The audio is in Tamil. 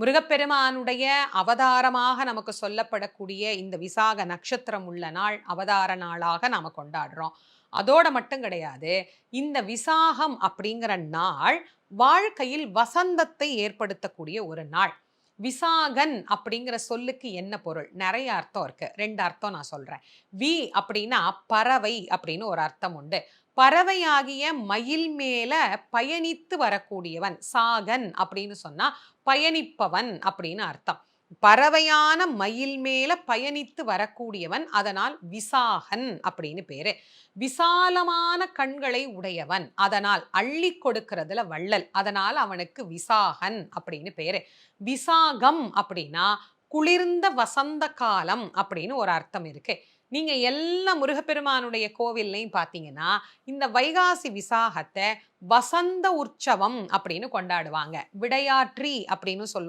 முருகப்பெருமானுடைய அவதாரமாக நமக்கு சொல்லப்படக்கூடிய இந்த விசாக நட்சத்திரம் உள்ள நாள் அவதார நாளாக நாம கொண்டாடுறோம். அதோட மட்டும் கிடையாது இந்த விசாகம் அப்படிங்கிற நாள் வாழ்க்கையில் வசந்தத்தை ஏற்படுத்தக்கூடிய ஒரு நாள். விசாகன் அப்படிங்கிற சொல்லுக்கு என்ன பொருள்? நிறைய அர்த்தம் இருக்கு. ரெண்டு அர்த்தம் நான் சொல்றேன். வி அப்படின்னா பறவை அப்படின்னு ஒரு அர்த்தம் உண்டு. பறவையாகிய மயில் மேல பயணித்து வரக்கூடியவன் சாகன் அப்படின்னு சொன்னா பயணிப்பவன் அப்படின்னு அர்த்தம். பறவையான மயில் மேல பயணித்து வரக்கூடியவன் அதனால் விசாகன் அப்படின்னு பேரு. விசாலமான கண்களை உடையவன் அதனால் அள்ளி கொடுக்கறதுல வள்ளல் அதனால் அவனுக்கு விசாகன் அப்படின்னு பேரு. விசாகம் அப்படின்னா குளிர்ந்த வசந்த காலம் அப்படின்னு ஒரு அர்த்தம் இருக்கு. நீங்க எல்லா முருகப்பெருமானுடைய கோவில்லையும் பார்த்தீங்கன்னா இந்த வைகாசி விசாகத்தை வசந்த உற்சவம் அப்படின்னு கொண்டாடுவாங்க. விடையாற்றி அப்படின்னு சொல்லுவாங்க.